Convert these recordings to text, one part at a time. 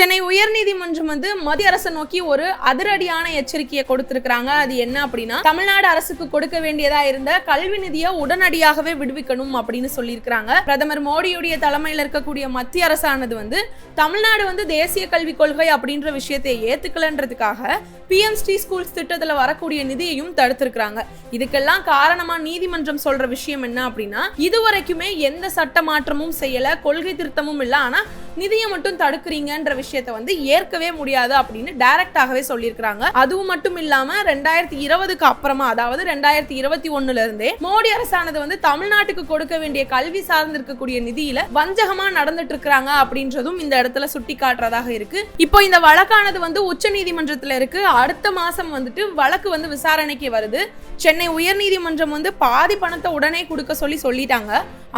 சென்னை உயர்நீதிமன்றம் வந்து மத்திய அரசை நோக்கி ஒரு அதிரடியான எச்சரிக்கையை கொடுத்திருக்கிறாங்க. அது என்ன அப்படின்னா தமிழ்நாடு அரசுக்கு கொடுக்க வேண்டியதா இருந்த கல்வி நிதியை உடனடியாகவே விடுவிக்கணும் அப்படின்னு சொல்லியிருக்கிறாங்க. பிரதமர் மோடியுடைய தலைமையில் இருக்கக்கூடிய மத்திய அரசானது வந்து தமிழ்நாடு வந்து தேசிய கல்விக் கொள்கை அப்படின்ற விஷயத்தை ஏத்துக்கலன்றதுக்காக பிஎம்ஸ்டி ஸ்கூல்ஸ் திட்டத்தில் வரக்கூடிய நிதியையும் தடுத்திருக்கிறாங்க. இதுக்கெல்லாம் காரணமா நீதிமன்றம் சொல்ற விஷயம் என்ன அப்படின்னா இதுவரைக்குமே எந்த சட்ட மாற்றமும் செய்யல கொள்கை திருத்தமும் இல்லை. ஆனா நிதியை மட்டும் தடுக்கிறீங்கன்ற விஷயத்தை வந்து ஏற்கவே முடியாது அப்படின்னு டைரக்டாகவே சொல்லியிருக்கிறாங்க. அதுவும் மட்டும் இல்லாம ரெண்டாயிரத்தி இருபதுக்கு அப்புறமா அதாவது ரெண்டாயிரத்தி இருபத்தி ஒண்ணுல இருந்தே மோடி அரசானது வந்து தமிழ்நாட்டுக்கு கொடுக்க வேண்டிய கல்வி சார்ந்து இருக்கக்கூடிய நிதியில வஞ்சகமா நடந்துட்டு இருக்கிறாங்க அப்படின்றதும் இந்த இடத்துல சுட்டி காட்டுறதாக இருக்கு. இப்போ இந்த வழக்கானது வந்து உச்ச நீதிமன்றத்துல இருக்கு. அடுத்த மாசம் வந்துட்டு வழக்கு வந்து விசாரணைக்கு வருது. சென்னை உயர்நீதிமன்றம் வந்து பாதி பணத்தை உடனே கொடுக்க சொல்லி சொல்லிட்டாங்க.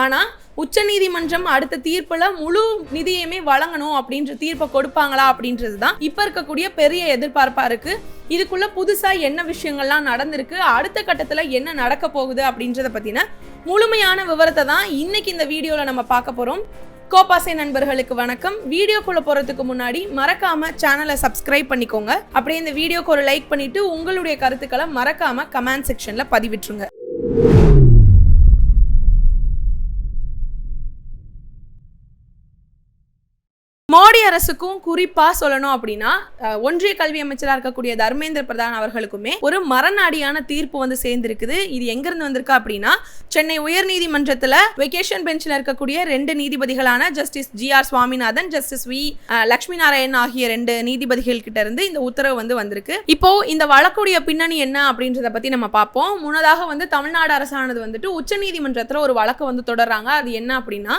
ஆனா உச்சநீதிமன்றம் அடுத்த தீர்ப்புல முழு நிதியுமே வழங்கணும் அப்படின்ற தீர்ப்பை கொடுப்பாங்களா அப்படின்றது தான் இப்ப இருக்கக்கூடிய பெரிய எதிர்பார்ப்பா இருக்கு. இதுக்குள்ள புதுசா என்ன விஷயங்கள்லாம் நடந்திருக்கு அடுத்த கட்டத்துல என்ன நடக்க போகுது அப்படின்றத பத்தின முழுமையான விவரத்தை தான் இன்னைக்கு இந்த வீடியோல நம்ம பார்க்க போறோம். கோபாசை நண்பர்களுக்கு வணக்கம். வீடியோக்குள்ள போறதுக்கு முன்னாடி மறக்காம சேனலை சப்ஸ்கிரைப் பண்ணிக்கோங்க. அப்படியே இந்த வீடியோக்கு ஒரு லைக் பண்ணிட்டு உங்களுடைய கருத்துக்களை மறக்காம கமெண்ட் செக்ஷன்ல பதிவிட்டுருங்க மோடி அரசுக்கும் குறிப்பா சொல்லணும் அப்படின்னா ஒன்றிய கல்வி அமைச்சராக இருக்கக்கூடிய தர்மேந்திர பிரதான் அவர்களுக்குமே ஒரு மரணாடியான தீர்ப்பு வந்து சேர்ந்திருக்குது. இது எங்கிருந்து வந்திருக்கு அப்படின்னா சென்னை உயர்நீதிமன்றத்துல வெகேஷன் பெஞ்சில் இருக்கக்கூடிய ரெண்டு நீதிபதிகளான justice G R Swaminathan justice V Lakshmi Narayan ஆகிய ரெண்டு நீதிபதிகள் கிட்ட இருந்து இந்த உத்தரவு வந்து வந்திருக்கு. இப்போ இந்த வழக்குடைய பின்னணி என்ன அப்படின்றத பத்தி நம்ம பார்ப்போம். முன்னதாக வந்து தமிழ்நாடு அரசானது வந்துட்டு உச்சநீதிமன்றத்துல ஒரு வழக்கு வந்து தொடர்றாங்க. அது என்ன அப்படின்னா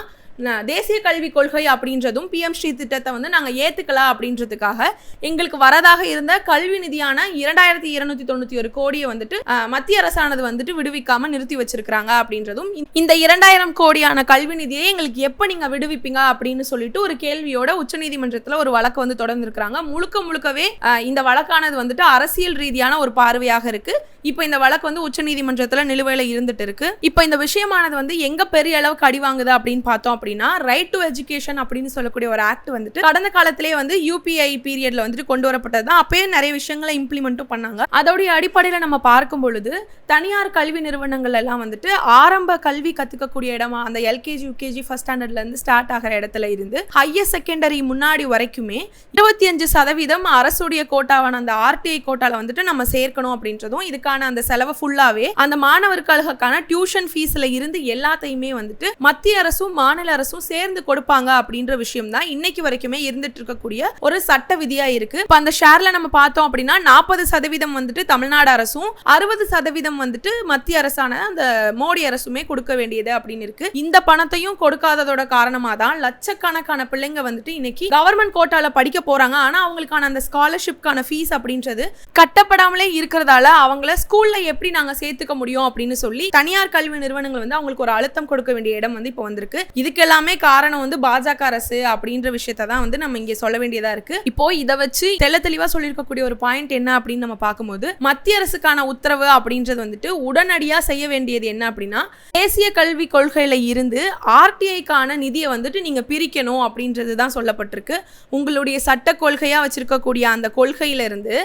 தேசிய கல்விக் கொள்கை அப்படின்றதும் பிஎம் ஸ்ரீ திட்டத்தை வந்து நாங்கள் ஏற்றுக்கலாம் அப்படின்றதுக்காக எங்களுக்கு வரதாக இருந்த கல்வி நிதியான இரண்டாயிரத்தி இருநூத்தி தொண்ணூற்றி ஒரு கோடியை வந்துட்டு மத்திய அரசானது வந்துட்டு விடுவிக்காம நிறுத்தி வச்சிருக்கிறாங்க அப்படின்றதும் இந்த- இரண்டாயிரம் கோடியான கல்வி நிதியை எங்களுக்கு எப்போ நீங்கள் விடுவிப்பீங்க அப்படின்னு சொல்லிட்டு ஒரு கேள்வியோட உச்சநீதிமன்றத்தில் ஒரு வழக்கு வந்து தொடர்ந்துருக்கிறாங்க. முழுக்க முழுக்கவே இந்த வழக்கானது வந்துட்டு அரசியல் ரீதியான ஒரு பார்வையாக இருக்கு. இப்போ இந்த வழக்கு வந்து உச்சநீதிமன்றத்தில் நிலுவையில் இருந்துட்டு இருக்கு. இப்போ இந்த விஷயமானது வந்து எங்க பெரிய அளவுக்கு அடி வாங்குது அப்படின்னு பார்த்தோம் அப்படின்னா ரைட் டு எஜுகேஷன் அப்படின்னு சொல்லக்கூடிய ஒரு ஆக்ட் வந்துட்டு கடந்த காலத்திலே வந்து யூபிஐ பீரியட்ல வந்துட்டு கொண்டு வரப்பட்டது தான். அப்பயே நிறைய விஷயங்களை இம்ப்ளிமெண்ட்டும் பண்ணாங்க. அதோடைய அடிப்படையில் நம்ம பார்க்கும் பொழுது தனியார் கல்வி நிறுவனங்கள் எல்லாம் வந்துட்டு ஆரம்ப கல்வி கத்துக்கக்கூடிய இடமா அந்த எல்கேஜி யூகேஜி ஃபர்ஸ்ட் ஸ்டாண்டர்ட்ல இருந்து ஸ்டார்ட் ஆகிற இடத்துல இருந்து ஹையர் செகண்டரி முன்னாடி வரைக்குமே இருபத்தி அஞ்சு சதவீதம் அரசுடைய கோட்டாவான அந்த ஆர்டிஐ கோட்டால வந்துட்டு நம்ம சேர்க்கணும் அப்படின்றதும் இதுக்கான அந்த செலவு ஃபுல்லாவே அந்த மாணவர்களுக்கான டியூஷன் ஃபீஸ்ல இருந்து எல்லாத்தையுமே வந்துட்டு மத்திய அரசும் மாநில அரசும் சேர்ந்து கொடுப்பாங்க அப்படின்ற விஷயம் தான் இன்னைக்கு வரைக்குமே இருந்துட்டு இருக்கக்கூடிய ஒரு சட்ட விதியா இருக்கு. இப்ப அந்த ஷேர்ல நம்ம பார்த்தோம் அப்படின்னா நாற்பது சதவீதம் வந்துட்டு தமிழ்நாடு அரசும் அறுபது சதவீதம் வந்துட்டு மத்திய அரசான அந்த மோடி அரசுமே கொடுக்க வேண்டியது அப்படின்னு இருக்கு. இந்த பணத்தையும் கொடுக்காததோட காரணமா தான் லட்சக்கணக்கான பிள்ளைங்க வந்துட்டு இன்னைக்கு கவர்மெண்ட் கோட்டால படிக்க போறாங்க. ஆனா அவங்களுக்கான அந்த ஸ்காலர்ஷிப்கான ஃபீஸ் அப்படின்றது கட்டப்படாமலே இருக்கிறதால அவங்கள ஸ்கூல்ல எப்படி நாங்க சேர்த்துக்க முடியும் அப்படின்னு சொல்லி தனியார் கல்வி நிறுவனங்கள் வந்து அவங்களுக்கு ஒரு அழுத்தம் கொடுக்க வேண்டிய இடம் வந்து இப்போ வந்திருக்கு. இதுக்கு எல்லாமே காரணம் வந்து பாஜக அரசு அப்படின்ற விஷயத்தை தான் வந்து நம்ம இங்க சொல்ல வேண்டியதா இருக்கு. இப்போ இதை வச்சு தெள்ள தெளிவா சொல்லியிருக்கக்கூடிய ஒரு பாயிண்ட் என்ன அப்படின்னு நம்ம பார்க்கும்போது மத்திய அரசுக்கான உத்தரவு அப்படின்றது வந்துட்டு உடனடியா செய்ய வேண்டியது என்ன அப்படின்னா தேசிய கல்வி கொள்கையில இருந்து ஆர்டிஐக்கான நிதியை வந்துட்டு நீங்க பிரிக்கணும் அப்படின்றது தான் சொல்லப்பட்டிருக்கு. உங்களுடைய சட்ட கொள்கையா வச்சிருக்கக்கூடிய அந்த கொள்கையில இருந்து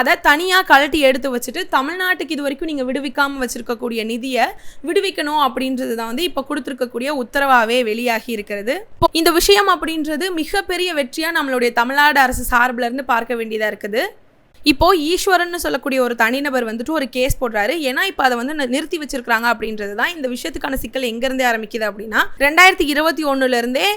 அதை தனியாக கழட்டி எடுத்து வச்சுட்டு தமிழ்நாட்டுக்கு இது வரைக்கும் நீங்கள் விடுவிக்காமல் வச்சிருக்கக்கூடிய நிதியை விடுவிக்கணும் அப்படின்றது தான் வந்து இப்போ கொடுத்துருக்கக்கூடிய உத்தரவாகவே வெளியாகி இருக்கிறது. இந்த விஷயம் அப்படின்றது மிகப்பெரிய வெற்றியாக நம்மளுடைய தமிழ்நாடு அரசு சார்பில் இருந்து பார்க்க வேண்டியதாக இருக்குது. இப்போ ஈஸ்வரன் சொல்லக்கூடிய ஒரு தனிநபர் வந்துட்டு ஒரு கேஸ் போடுறாரு. ஏன்னா இப்போ அதை வந்து நிறுத்தி வச்சிருக்காங்க அப்படின்றது தான் இந்த விஷயத்துக்கான சிக்கல் எங்கேருந்தே ஆரம்பிக்குது அப்படின்னா ரெண்டாயிரத்தி இருபத்தி ஒன்றுலேருந்தே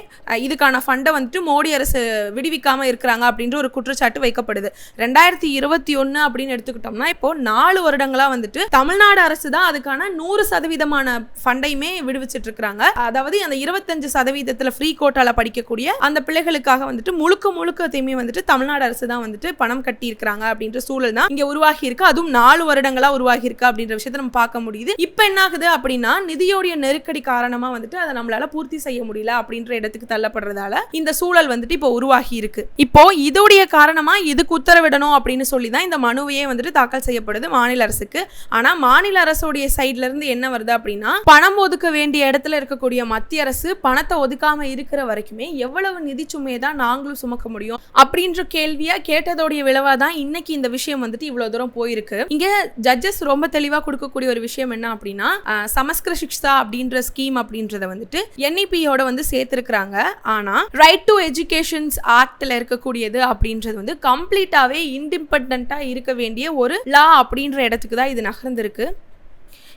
இதுக்கான ஃபண்டை வந்துட்டு மோடி அரசு விடுவிக்காம இருக்கிறாங்க அப்படின்ற ஒரு குற்றச்சாட்டு வைக்கப்படுது. ரெண்டாயிரத்தி இருபத்தி ஒன்று அப்படின்னு எடுத்துக்கிட்டோம்னா இப்போ நாலு வருடங்களா வந்துட்டு தமிழ்நாடு அரசு தான் அதுக்கான நூறு சதவீதமான ஃபண்டையுமே விடுவிச்சிட்டு இருக்கிறாங்க அதாவது அந்த இருபத்தஞ்சு சதவீதத்தில் ஃப்ரீ கோட்டால படிக்கக்கூடிய அந்த பிள்ளைகளுக்காக வந்துட்டு முழுக்க முழுக்கத்தையுமே வந்துட்டு தமிழ்நாடு அரசு தான் வந்துட்டு பணம் கட்டி இருக்கிறாங்க அப்படின்ற சூழல் தான் இங்க உருவாகி இருக்கு அதுவும் நாலு வருடங்களா உருவாகி இருக்கு அப்படின்ற விஷயத்தை நம்ம பார்க்க முடியுது. இப்போ என்ன ஆகுது அப்படின்னா நிதியோடைய நெருக்கடி காரணமா வந்துட்டு அதை நம்மளால பூர்த்தி செய்ய முடியல அப்படின்ற இடத்துக்கு தள்ளப்படுறதால இந்த சூழல் வந்துட்டு இப்போ உருவாகி இருக்கு இப்போ இதோடைய காரணமா இதுக்கு உத்தரவிடணும் அப்படின்னு சொல்லி தான் இந்த மனுவையே வந்துட்டு தாக்கல் செய்யப்படுது மாநில அரசுக்கு. ஆனா மாநில அரசுடைய சைட்ல இருந்து என்ன வருது அப்படின்னா பணம் ஒதுக்க வேண்டிய இடத்துல இருக்கக்கூடிய மத்திய அரசு பணத்தை ஒதுக்காம இருக்கிற வரைக்குமே எவ்வளவு நிதி சுமையை தான் நாங்களும் சுமக்க முடியும் அப்படின்ற கேள்வியா கேட்டதோடைய விளைவா தான் இன்னைக்கு இந்த விஷயம் வந்துட்டு இவ்வளவு தூரம் போயிருக்கு. இங்க ஜட்ஜஸ் ரொம்ப தெளிவா கொடுக்கக்கூடிய ஒரு விஷயம் என்ன அப்படின்னா சமஸ்கிர சிக்ஷா அப்படின்ற ஸ்கீம் அப்படின்றத வந்துட்டு என்இபியோட வந்து சேர்த்திருக்கிறாங்க. ஆனா ரைட் டு எஜுகேஷன்ஸ் ஆக்ட்ல இருக்கக்கூடியது அப்படின்றது வந்து கம்ப்ளீட்டாவே இண்டிபெண்டா இருக்க வேண்டிய ஒரு லா அப்படின்ற இடத்துக்கு தான் இது நகர்ந்திருக்கு.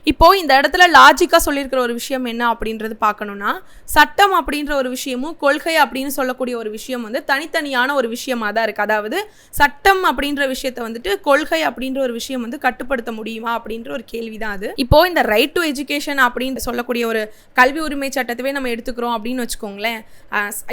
இப்போது இந்த இடத்துல லாஜிக்காக சொல்லியிருக்கிற ஒரு விஷயம் என்ன அப்படின்றது பார்க்கணும்னா சட்டம் அப்படின்ற ஒரு விஷயமும் கொள்கை அப்படின்னு சொல்லக்கூடிய ஒரு விஷயம் வந்து தனித்தனியான ஒரு விஷயமா தான் இருக்குது அதாவது சட்டம் அப்படின்ற விஷயத்தை வந்துட்டு கொள்கை அப்படின்ற ஒரு விஷயம் வந்து கட்டுப்படுத்த முடியுமா அப்படின்ற ஒரு கேள்வி தான் அது. இப்போது இந்த ரைட் டு எஜுகேஷன் அப்படின்னு சொல்லக்கூடிய ஒரு கல்வி உரிமை சட்டத்தவே நம்ம எடுத்துக்கிறோம் அப்படின்னு வச்சுக்கோங்களேன்.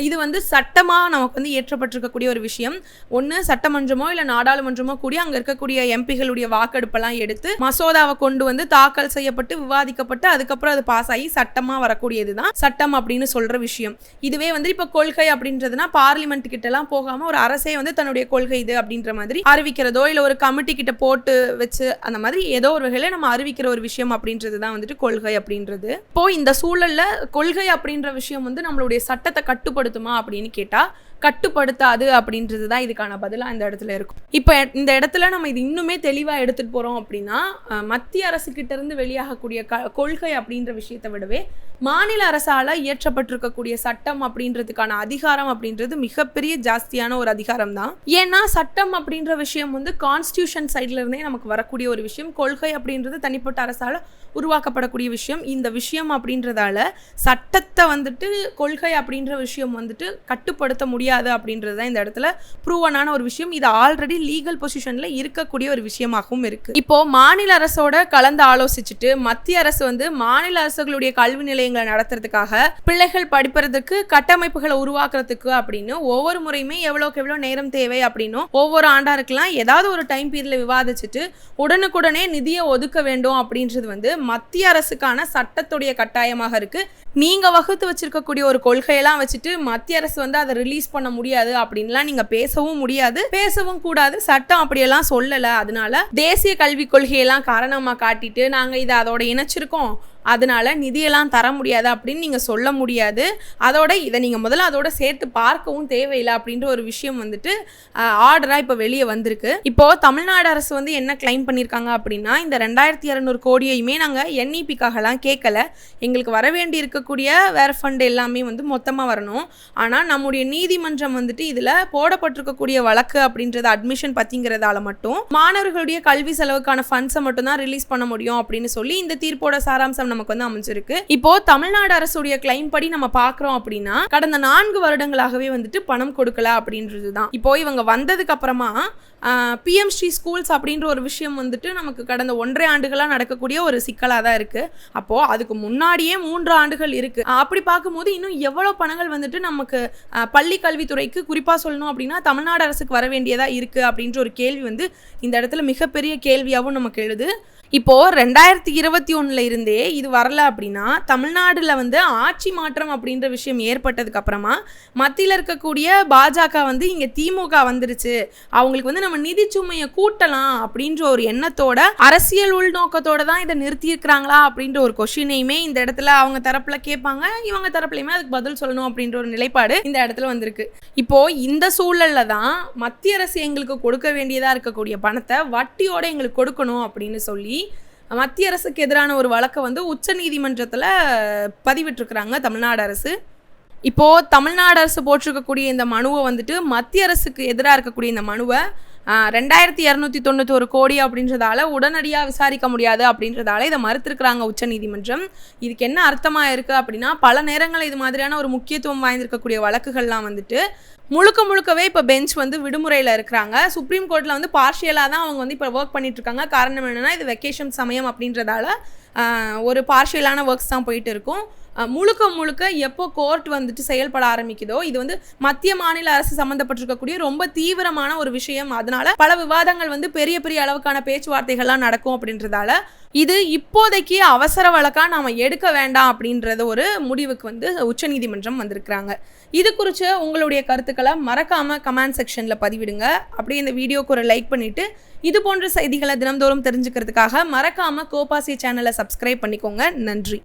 இது வந்து சட்டமாக நமக்கு வந்து ஏற்றப்பட்டிருக்கக்கூடிய ஒரு விஷயம். ஒன்று சட்டமன்றமோ இல்லை நாடாளுமன்றமோ கூடி அங்கே இருக்கக்கூடிய எம்பிகளுடைய வாக்கெடுப்பெல்லாம் எடுத்து மசோதாவை கொண்டு வந்து தாக்கல் செய்யப்பட்டு விவாதிக்கப்பட்டு அதுக்கப்புறம் அது பாஸ் ஆகி சட்டமாக வரக்கூடியது தான் சட்டம் அப்படின்னு சொல்கிற விஷயம். இதுவே வந்து இப்போ கொள்கை அப்படின்றதுனா பார்லிமெண்ட் கிட்டலாம் போகாமல் ஒரு அரசே வந்து தன்னுடைய கொள்கை இது அப்படின்ற மாதிரி அறிவிக்கிறதோ இல்லை ஒரு கமிட்டி கிட்ட போட்டு வச்சு அந்த மாதிரி ஏதோ ஒரு வகையில் நம்ம அறிவிக்கிற ஒரு விஷயம் அப்படின்றது தான் வந்துட்டு கொள்கை அப்படின்றது. இப்போ இந்த சூழல்ல கொள்கை அப்படின்ற விஷயம் வந்து நம்மளுடைய சட்டத்தை கட்டுப்படுத்துமா அப்படின்னு கேட்டா கட்டுப்படுத்தாது அப்படின்றது தான் இதுக்கான பதிலாக இந்த இடத்துல இருக்கும். இப்போ இந்த இடத்துல நம்ம இது இன்னுமே தெளிவாக எடுத்துகிட்டு போகிறோம் அப்படின்னா மத்திய அரசுக்கிட்டேருந்து வெளியாகக்கூடிய க கொள்கை அப்படின்ற விஷயத்தை விடவே மாநில அரசால் இயற்றப்பட்டிருக்கக்கூடிய சட்டம் அப்படின்றதுக்கான அதிகாரம் அப்படின்றது மிகப்பெரிய ஜாஸ்தியான ஒரு அதிகாரம் தான் ஏன்னா சட்டம் அப்படின்ற விஷயம் வந்து கான்ஸ்டியூஷன் சைட்ல இருந்தே நமக்கு வரக்கூடிய ஒரு விஷயம். கொள்கை அப்படின்றது தனிப்பட்ட அரசால் உருவாக்கப்படக்கூடிய விஷயம். இந்த விஷயம் அப்படின்றதால சட்டத்தை வந்துட்டு கொள்கை அப்படின்ற விஷயம் வந்துட்டு கட்டுப்படுத்த முடியும் முடியாது அப்படின்றது தான் இந்த இடத்துல ப்ரூவனான ஒரு விஷயம். இது ஆல்ரெடி லீகல் பொசிஷனில் இருக்கக்கூடிய ஒரு விஷயமாகவும் இருக்கு. இப்போ மாநில அரசோட கலந்து ஆலோசிச்சுட்டு மத்திய அரசு வந்து மாநில அரசுகளுடைய கல்வி நிலையங்களை நடத்துறதுக்காக பிள்ளைகள் படிப்பதற்கு கட்டமைப்புகளை உருவாக்குறதுக்கு அப்படின்னு ஒவ்வொரு முறையுமே எவ்வளோக்கு எவ்வளோ நேரம் தேவை அப்படின்னும் ஒவ்வொரு ஆண்டாருக்கெல்லாம் ஏதாவது ஒரு டைம் பீரியடில் விவாதிச்சுட்டு உடனுக்குடனே நிதியை ஒதுக்க வேண்டும் அப்படின்றது வந்து மத்திய அரசுக்கான சட்டத்துடைய கட்டாயமாக இருக்கு. நீங்க வகுத்து வச்சிருக்கக்கூடிய ஒரு கொள்கையெல்லாம் வச்சுட்டு மத்திய அரசு வந்து அதை ரிலீஸ் பண்ண முடியாது அப்படின்லாம் நீங்க பேசவும் முடியாது பேசவும் கூடாது. சட்டம் அப்படியெல்லாம் சொல்லல. அதனால தேசிய கல்விக் கொள்கையெல்லாம் காரணமா காட்டிட்டு நாங்க இதை அதோட இணைச்சிருக்கோம். அதனால் நிதியெல்லாம் தர முடியாது அப்படின்னு நீங்கள் சொல்ல முடியாது. அதோட இதை நீங்கள் முதல்ல அதோட சேர்த்து பார்க்கவும் தேவையில்லை அப்படின்ற ஒரு விஷயம் வந்துட்டு ஆர்டராக இப்போ வெளியே வந்திருக்கு. இப்போது தமிழ்நாடு அரசு வந்து என்ன கிளைம் பண்ணியிருக்காங்க அப்படின்னா இந்த ரெண்டாயிரத்தி இரநூறு கோடியையுமே நாங்கள் என்இபிக்காகலாம் கேட்கல. எங்களுக்கு வர வேண்டி இருக்கக்கூடிய வேறு ஃபண்ட் எல்லாமே வந்து மொத்தமாக வரணும். ஆனால் நம்முடைய நீதிமன்றம் வந்துட்டு இதில் போடப்பட்டிருக்கக்கூடிய வழக்கு அப்படின்றது அட்மிஷன் பற்றிங்கிறதால மட்டும் மாணவர்களுடைய கல்வி செலவுக்கான ஃபண்ட்ஸை மட்டும் தான் ரிலீஸ் பண்ண முடியும் அப்படின்னு சொல்லி இந்த தீர்ப்போட சாராம்சம் நமக்கு வந்து அமைஞ்சிருக்கு. இப்போ தமிழ்நாடு அரசுடைய கிளைம் படி நம்ம பார்க்குறோம் அப்படின்னா கடந்த நான்கு வருடங்களாகவே வந்துட்டு பணம் கொடுக்கல அப்படின்றது தான் இப்போ இவங்க வந்ததுக்கு அப்புறமா பிஎம் ஸ்ரீ ஸ்கூல்ஸ் அப்படின்ற ஒரு விஷயம் வந்துட்டு நமக்கு கடந்த ஒன்றரை ஆண்டுகளாக நடக்கக்கூடிய ஒரு சிக்கலாக தான் இருக்குது அப்போது அதுக்கு முன்னாடியே மூன்று ஆண்டுகள் இருக்குது அப்படி பார்க்கும்போது இன்னும் எவ்வளோ பணங்கள் வந்துட்டு நமக்கு பள்ளி கல்வித்துறைக்கு குறிப்பாக சொல்லணும் அப்படின்னா தமிழ்நாடு அரசுக்கு வர வேண்டியதாக இருக்குது அப்படின்ற ஒரு கேள்வி வந்து இந்த இடத்துல மிகப்பெரிய கேள்வியாகவும் நமக்கு எழுது. இப்போ ரெண்டாயிரத்தி இருபத்தி ஒன்றில் இருந்தே இது வரல அப்படின்னா தமிழ்நாடுல வந்து ஆட்சி மாற்றம் அப்படின்ற விஷயம் ஏற்பட்டதுக்கு அப்புறமா மத்தியில் இருக்கக்கூடிய பாஜக வந்து இங்கே திமுக வந்துருச்சு. அவங்களுக்கு வந்து நம்ம நிதி சுமையை கூட்டலாம் அப்படின்ற ஒரு எண்ணத்தோட அரசியல் உள்நோக்கத்தோட தான் இதை நிறுத்தியிருக்கிறாங்களா அப்படின்ற ஒரு கொஷினையுமே இந்த இடத்துல அவங்க தரப்புல கேட்பாங்க. இவங்க தரப்புலையுமே அதுக்கு பதில் சொல்லணும் அப்படின்ற ஒரு நிலைப்பாடு இந்த இடத்துல வந்திருக்கு. இப்போ இந்த சூழல்ல தான் மத்திய அரசு எங்களுக்கு கொடுக்க வேண்டியதாக இருக்கக்கூடிய பணத்தை வட்டியோட எங்களுக்கு கொடுக்கணும் அப்படின்னு சொல்லி மத்திய அரசுக்கு எதிரான ஒரு வழக்கை வந்து உச்ச நீதிமன்றத்தில் பதிவிட்டிருக்கிறாங்க தமிழ்நாடு அரசு. இப்போது தமிழ்நாடு அரசு போட்டிருக்கக்கூடிய இந்த மனுவை வந்துட்டு மத்திய அரசுக்கு எதிராக இருக்கக்கூடிய இந்த மனுவை ரெண்டாயிரத்தி இரநூத்தி தொண்ணூத்தொரு கோடி அப்படின்றதால உடனடியாக விசாரிக்க முடியாது அப்படின்றதால இதை மறுத்திருக்கிறாங்க உச்சநீதிமன்றம் இதுக்கு என்ன அர்த்தமாக இருக்குது அப்படின்னா பல நேரங்களில் இது மாதிரியான ஒரு முக்கியத்துவம் வாய்ந்திருக்கக்கூடிய வழக்குகள்லாம் வந்துட்டு முழுக்க முழுக்கவே இப்போ பெஞ்ச் வந்து விடுமுறையில் இருக்கிறாங்க. சுப்ரீம் கோர்ட்டில் வந்து பார்ஷியலாக தான் அவங்க வந்து இப்போ ஒர்க் பண்ணிட்டு இருக்காங்க. காரணம் என்னென்னா இது வெக்கேஷன் சமயம் அப்படின்றதால ஒரு பார்ஷியலான ஒர்க்ஸ் தான் போயிட்டு இருக்கும். முழுக்க முழுக்க எப்போ கோர்ட் வந்துட்டு செயல்பட ஆரம்பிக்குதோ இது வந்து மத்திய மாநில அரசு சம்மந்தப்பட்டிருக்கக்கூடிய ரொம்ப தீவிரமான ஒரு விஷயம். அதனால பல விவாதங்கள் வந்து பெரிய பெரிய அளவுக்கான பேச்சுவார்த்தைகள்லாம் நடக்கும் அப்படின்றதால இது இப்போதைக்கு அவசர வழக்கா நாம எடுக்க வேண்டாம் அப்படின்றது ஒரு முடிவுக்கு வந்து உச்சநீதிமன்றம் வந்திருக்கிறாங்க. இது குறித்து உங்களுடைய கருத்துக்களை மறக்காம கமெண்ட் செக்ஷனில் பதிவிடுங்க. அப்படியே இந்த வீடியோக்கு ஒரு லைக் பண்ணிட்டு இது போன்ற செய்திகளை தினம்தோறும் தெரிஞ்சுக்கிறதுக்காக மறக்காம கோபாசி சேனலை சப்ஸ்கிரைப் பண்ணிக்கோங்க. நன்றி.